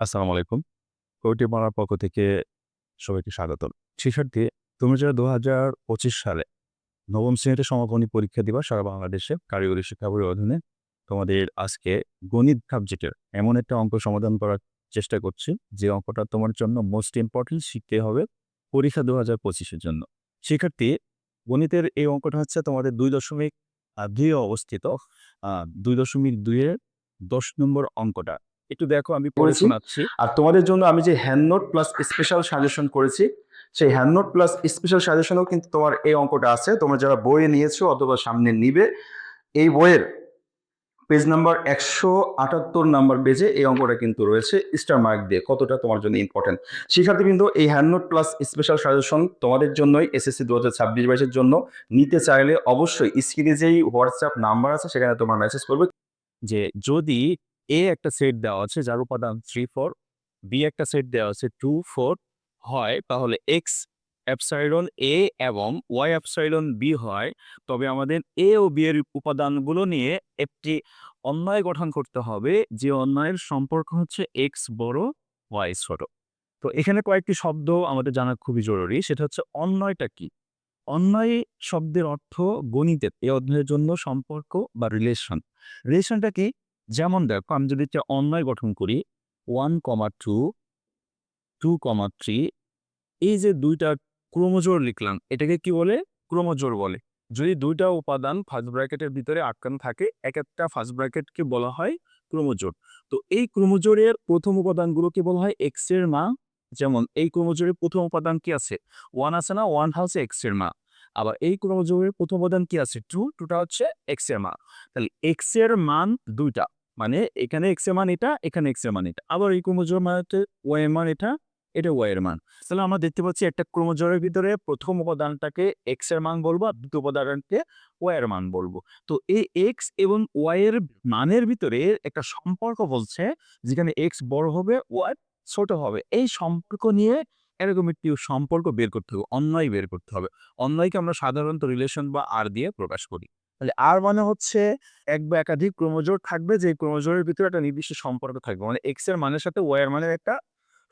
আসসালামু আলাইকুম। কৌটি মারার পক্ষ থেকে সবাইকে স্বাগতম। শিক্ষার্থী, তুমি যারা ২০২৫ সালে নবম শ্রেণীতে সমাপনী পরীক্ষা দিবা সারা বাংলাদেশে কারিগরি শিক্ষা বোর্ডের অধীনে, তোমাদের আজকে গণিত সাবজেক্টের এমন একটা অঙ্ক সমাধান করার চেষ্টা করছি, যে অঙ্কটা তোমার জন্য মোস্ট ইম্পোর্টেন্ট শিখতে হবে পরীক্ষা ২০২৫ পঁচিশের জন্য। শিক্ষার্থী, গণিতের এই অঙ্কটা হচ্ছে তোমাদের ২ আ ২ এ অবস্থিত। দুই দশমিক দুইয়ের দশ নম্বর অঙ্কটা। একটু দেখো আমি পড়ে শোনাচ্ছি। আর তোমাদের জন্য আমি যে hand note plus special suggestion করেছি সেই হ্যান্ড নোট প্লাস স্পেশাল সাজেশনেও কিন্তু তোমার এই অঙ্কটা আছে। তোমরা যারা বইয়ে নিয়েছো অথবা সামনে নিবে এই বইয়ের পেজ নাম্বার একশো আটাত্তর নাম্বার পেজে এই অঙ্কটা কিন্তু রয়েছে স্টার মার্ক দিয়ে কতটা তোমার জন্য ইম্পর্টেন্ট শিক্ষার্থী কিন্তু এই hand note plus special suggestion তোমাদের জন্যই এসএসসি দু হাজার ছাব্বিশ বাইশের জন্য। নিতে চাইলে অবশ্যই স্ক্রিনে যেই হোয়াটসঅ্যাপ নাম্বার আছে সেখানে তোমার মেসেজ করবে। যে যদি এ একটা সেট দেওয়া আছে যার উপাদান থ্রি ফোর বি একটা সেট দেওয়া আছে টু ফোর হয়, তাহলে এক্স অ্যাপসাইলন এ এবং ওয়াই অ্যাপসাইলন বি হয়। তবে আমাদের এ ও বি এর উপাদানগুলো নিয়ে একটি অন্যায় গঠন করতে হবে। যে অন্যায়ের সম্পর্ক হচ্ছে এক্স বড় ওয়াই ছোট। তো এখানে কয়েকটি শব্দ আমাদের জানা খুবই জরুরি। সেটা হচ্ছে অন্যায়টা কি? অন্যায় শব্দের অর্থ গণিতের, এই অধ্যায়ের জন্য সম্পর্ক বা রিলেশন রিলেশনটা কি? যেমন দেখো, আমি যদি একটা অন্যায় গঠন করি one comma two two comma three এই যে দুইটা ক্রোমোজোর লিখলাম, এটাকে কি বলে? ক্রোমোজোর বলে। যদি দুইটা উপাদান ফার্স্ট ব্র্যাকেটের ভিতরে আটকানো থাকে, এক একটা ফার্স্ট ব্র্যাকেটকে বলা হয় ক্রোমোজোর। তো এই ক্রোমোজোরের প্রথম উপাদানগুলোকে বলা হয়? এক্সের মা। যেমন এই ক্রোমোজোরের প্রথম উপাদান কি আছে? ওয়ান আছে না ওয়ান হচ্ছে এক্সের মা। আবার এই ক্রোমোজোমের প্রথম উপাদান কি আছে? টু টুটা হচ্ছে এক্সের মা। তাহলে এক্সের মান দুইটা। মানে এখানে এক্সের মান এটা, এখানে এক্সের মান এটা। আবার এই ক্রোমোজোর মানে ওয়াই এর মান এটা এটা ওয়াই এর মান। তাহলে আমরা দেখতে পাচ্ছি একটা ক্রোমোজোরের ভিতরে প্রথম উপাদানটাকে এক্সের মান বলব আর দ্বিতীয় উপাদানকে ওয়াই এর মান বলব। তো এই এক্স এবং ওয়াই এর মানের ভিতরে একটা সম্পর্ক বলছে, যেখানে এক্স বড় হবে ওয়াই ছোট হবে। এই সম্পর্ক নিয়ে এরকম একটি সম্পর্ক বের করতে হবে, অন্যায় বের করতে হবে। অন্যায়কে আমরা সাধারণত রিলেশন বা আর দিয়ে প্রকাশ করি। তাহলে আর মানে হচ্ছে এক বা একাধিক ক্রোমোজোর থাকবে যে ক্রোমোজোরের ভিতরে একটা নির্দিষ্ট সম্পর্ক থাকবে। মানে এক্সের মানের সাথে ওয়াই এর মানের একটা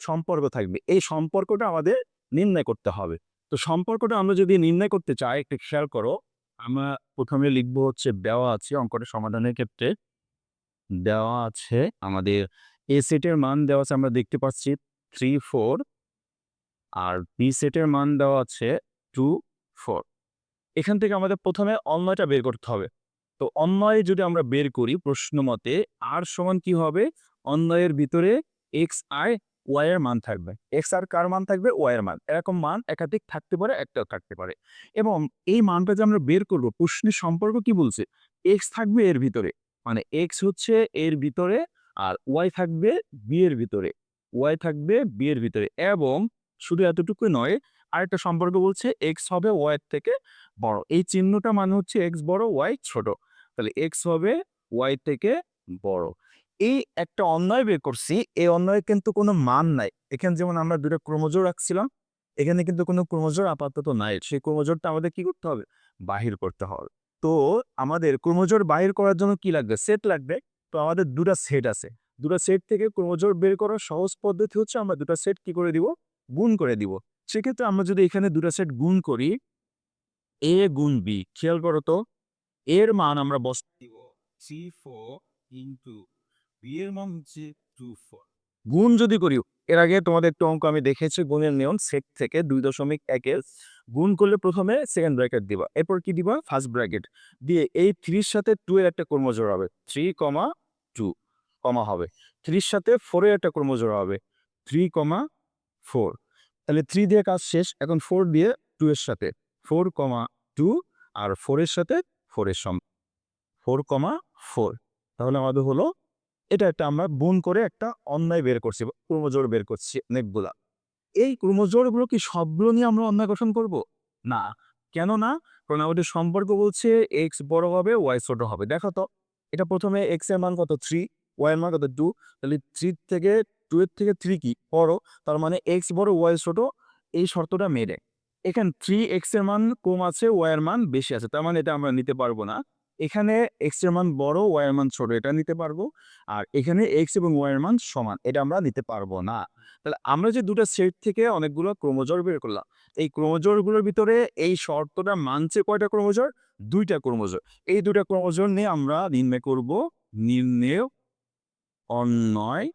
সম্পর্ক থাকবে। এই সম্পর্কটা আমাদের নির্ণয় করতে হবে। তো সম্পর্কটা আমরা যদি নির্ণয় করতে চাই, একটু খেয়াল করো, আমরা প্রথমে লিখব হচ্ছে দেওয়া আছে অঙ্কটা সমাধানের ক্ষেত্রে। দেওয়া আছে আমাদের এ সেটের মান দেওয়া আছে, আমরা দেখতে পাচ্ছি থ্রি ফোর আর বি সেটের মান দেওয়া আছে টু ফোর এখান থেকে আমাদের প্রথমে অন্যয়টা বের করতে হবে। তো অন্যয় যদি আমরা বের করি প্রশ্ন মতে আর সমান কি হবে? অন্যয়ের ভিতরে এক্স আই ওয়াই এর মান থাকবে। এক্স আর কার মান থাকবে? ওয়াই এর মান। এরকম মান একাধিক থাকতে পারে একটাও থাকতে পারে। এবং এই মানটা যে আমরা বের করব, প্রশ্নের সম্পর্ক কি বলছে? এক্স থাকবে এর ভিতরে। মানে এক্স হচ্ছে এর ভিতরে আর ওয়াই থাকবে বি এর ভিতরে। ওয়াই থাকবে বি এর ভিতরে। এবং শুধু এতটুকু নয় আরেকটা সম্পর্ক বলছে এক্স হবে ওয়াই থেকে বড়। এই চিহ্নটা মানে হচ্ছে এক্স বড় ওয়াই ছোট। তাহলে এক্স হবে ওয়াই থেকে বড়। এই একটা অন্যায় বের করছি, এই অন্যায় কিন্তু কোনো মান নাই। এখানে যেমন আমরা দুটো ক্রোমোজোর রাখছিলাম, এখানে কিন্তু কোনো ক্রোমোজোর আপাতত নাই। সেই ক্রোমোজোরটা আমাদের কি করতে হবে? বাহির করতে হবে। তো আমাদের ক্রোমোজোর বাহির করার জন্য কি লাগবে? সেট লাগবে। তো আমাদের দুটা সেট আছে। দুটো সেট থেকে ক্রোমোজোর বের করার সহজ পদ্ধতি হচ্ছে আমরা দুটো সেট কি করে দিব? গুণ করে দিব। সেক্ষেত্রে আমরা যদি এখানে দুটা সেট গুণ করি এ গুণ বি খেয়াল করো তো এর মান আমরা বসাই দিব থ্রি ফোর ইন্টু বি এর মান হচ্ছে টু ফোর গুণ যদি করি এর আগে তোমাদের একটু অঙ্ক আমি দেখেছি গুণের নিয়ম সেট থেকে দুই দশমিক একের গুণ করলে প্রথমে সেকেন্ড ব্র্যাকেট দিবা এরপর কি দিবা? ফার্স্ট ব্র্যাকেট দিয়ে এই থ্রির সাথে টু এর একটা কর্মজোড় হবে থ্রি কমা টু কমা হবে। থ্রির সাথে ফোরের একটা কর্মজোড় হবে থ্রি কমা ফোর তাহলে থ্রি দিয়ে কাজ শেষ, এখন ফোর দিয়ে টু এর সাথে ফোর কমা টু আর ফোরের সাথে ফোরের সম ফোর কমা ফোর তাহলে আমাদের হলো এটা একটা আমরা গুণ করে একটা অন্যায় বের করছি ক্রোমোজোর বের করছি অনেকগুলা। এই ক্রোমোজোরগুলো কি সবগুলো নিয়ে আমরা অন্যায় গঠন করব? না কেন না কারণ আমাদের সম্পর্ক বলছে এক্স বড় হবে ওয়াই ছোট হবে। দেখো তো, এটা প্রথমে এক্সের মান কত? থ্রি ওয়াই এর মান কত? টু তাহলে থ্রি থেকে টু এর থেকে থ্রি কি? বড়। তার মানে এক্স বড় ওয়াই ছোট, এই শর্তটা মেরে এখানে থ্রি এক্সের মান কম আছে ওয়াই এর মান বেশি আছে। তার মানে এটা আমরা নিতে পারব না। এখানে এক্সের মান বড় ওয়াই এর মান ছোট, এটা নিতে পারব। আর এখানে এক্স এবং ওয়াই এর মান সমান, এটা আমরা নিতে পারব না। তাহলে আমরা যে দুটো সেট থেকে অনেকগুলো ক্রোমোজোর বের করলাম, এই ক্রোমোজোরগুলোর ভিতরে এই শর্তটা মানছে কয়টা ক্রোমোজোর? দুইটা ক্রোমোজোর। এই দুইটা ক্রোমোজোর নিয়ে আমরা নির্ণয় করব। নির্ণয়, অন্যয়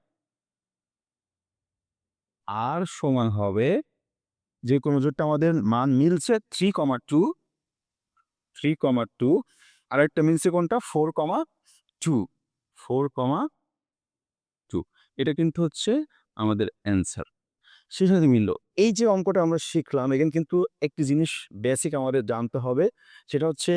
আর সমান হবে যে ক্রোমোজোরটা আমাদের মান মিলছে three comma two three comma two আর একটা মিলছে কোনটা? Four comma two four comma two এটা কিন্তু হচ্ছে আমাদের অ্যান্সার সেই সাথে মিলল। এই যে অঙ্কটা আমরা শিখলাম এখানে কিন্তু একটি জিনিস বেসিক আমাদের জানতে হবে, সেটা হচ্ছে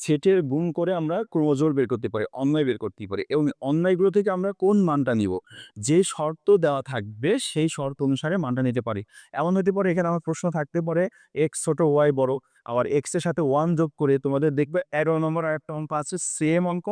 সেটের গুণ করে আমরা ক্রোমোজোর বের করতে পারি, অন্যায় বের করতে পারি এবং অন্যায়গুলো থেকে আমরা কোন মানটা নিব? যে শর্ত দেওয়া থাকবে সেই শর্ত অনুসারে মানটা নিতে পারি। এমন হতে পারে এখানে আমার প্রশ্ন থাকতে পারে এক্স ছোট ওয়াই বড়। আবার এক্সের সাথে ওয়ান যোগ করে তোমাদের দেখবে এগারো নম্বর একটা অঙ্ক আছে সেম অঙ্ক।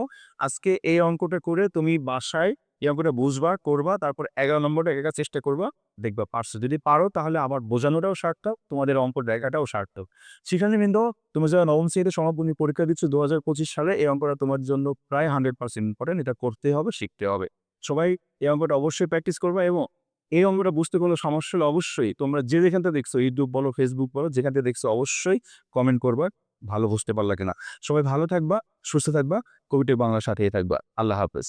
আজকে এই অঙ্কটা করে তুমি বাসায় এই অঙ্কটা বুঝবা, করবা, তারপর এগারো নম্বরটা একা চেষ্টা করবা। দেখবা পারছ যদি পারো, তাহলে আবার বোঝানোটাও সার্থক, তোমাদের অঙ্ক দেখাটাও সার্থক। সেখানে কিন্তু তুমি যারা নবম শ্রেণীতে সমাপনী পরীক্ষা দিচ্ছ দু হাজার পঁচিশ সালে, এই অঙ্কটা তোমার জন্য প্রায় হান্ড্রেড পার্সেন্ট ইম্পর্টেন্ট এটা করতে হবে, শিখতে হবে। সবাই এই অঙ্কটা অবশ্যই প্র্যাকটিস করবা এবং এই অঙ্গটা বুঝতে কোনো সমস্যা হলে অবশ্যই তোমরা যে যেখানটা দেখছ ইউটিউব বলো ফেসবুক বলো যেখানটা দেখছ, অবশ্যই কমেন্ট করবা, ভালো বুঝতে পারলা কিনা। সবাই ভালো থাকবা, সুস্থ থাকবা, কবিটের বাংলার সাথেই থাকবা। আল্লাহ হাফেজ।